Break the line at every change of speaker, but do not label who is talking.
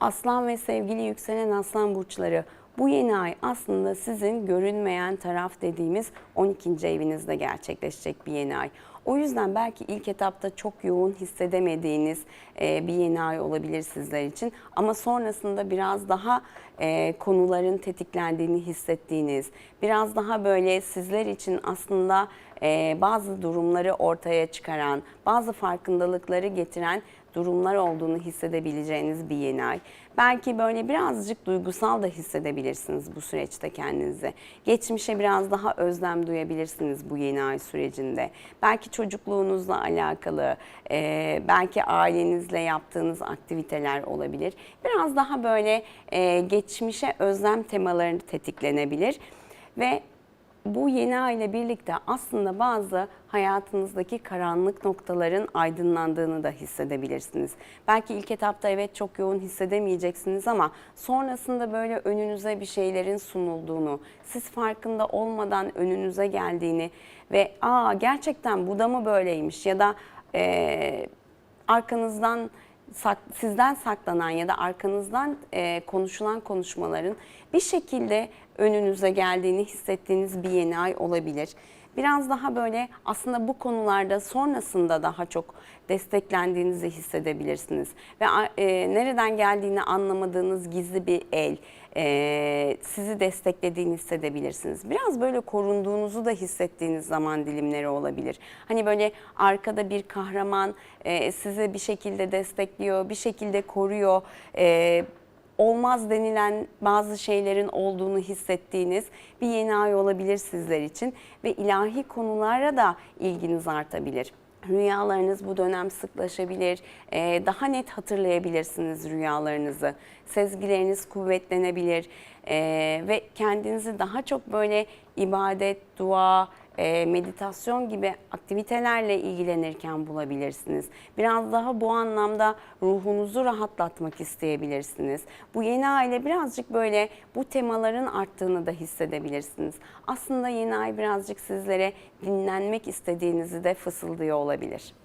Aslan ve sevgili yükselen aslan burçları bu yeni ay aslında sizin görünmeyen taraf dediğimiz 12. evinizde gerçekleşecek bir yeni ay. O yüzden belki ilk etapta çok yoğun hissedemediğiniz e, bir yeni ay olabilir sizler için. Ama sonrasında biraz daha e, konuların tetiklendiğini hissettiğiniz, biraz daha böyle sizler için aslında e, bazı durumları ortaya çıkaran, bazı farkındalıkları getiren durumlar olduğunu hissedebileceğiniz bir yeni ay. Belki böyle birazcık duygusal da hissedebilirsiniz bu süreçte kendinizi. Geçmişe biraz daha özlem duyabilirsiniz bu yeni ay sürecinde. Belki çocukluğunuzla alakalı, e, belki ailenizle yaptığınız aktiviteler olabilir. Biraz daha böyle e, geçmişe özlem temaları tetiklenebilir ve bu yeni ay ile birlikte aslında bazı hayatınızdaki karanlık noktaların aydınlandığını da hissedebilirsiniz. Belki ilk etapta evet çok yoğun hissedemeyeceksiniz ama sonrasında böyle önünüze bir şeylerin sunulduğunu, siz farkında olmadan önünüze geldiğini ve aa gerçekten bu da mı böyleymiş ya da eee, arkanızdan sak- sizden saklanan ya da arkanızdan e, konuşulan konuşmaların bir şekilde önünüze geldiğini hissettiğiniz bir yeni ay olabilir. Biraz daha böyle aslında bu konularda sonrasında daha çok desteklendiğinizi hissedebilirsiniz. Ve e, nereden geldiğini anlamadığınız gizli bir el e, sizi desteklediğini hissedebilirsiniz. Biraz böyle korunduğunuzu da hissettiğiniz zaman dilimleri olabilir. Hani böyle arkada bir kahraman e, sizi bir şekilde destekliyor, bir şekilde koruyor. E, olmaz denilen bazı şeylerin olduğunu hissettiğiniz bir yeni ay olabilir sizler için ve ilahi konulara da ilginiz artabilir. Rüyalarınız bu dönem sıklaşabilir, Ee, daha net hatırlayabilirsiniz rüyalarınızı, sezgileriniz kuvvetlenebilir Ee, ve kendinizi daha çok böyle ibadet, dua, e, meditasyon gibi aktivitelerle ilgilenirken bulabilirsiniz. Biraz daha bu anlamda ruhunuzu rahatlatmak isteyebilirsiniz. Bu yeni aile birazcık böyle bu temaların arttığını da hissedebilirsiniz. Aslında yeni ay birazcık sizlere dinlenmek istediğinizi de fısıldıyor olabilir.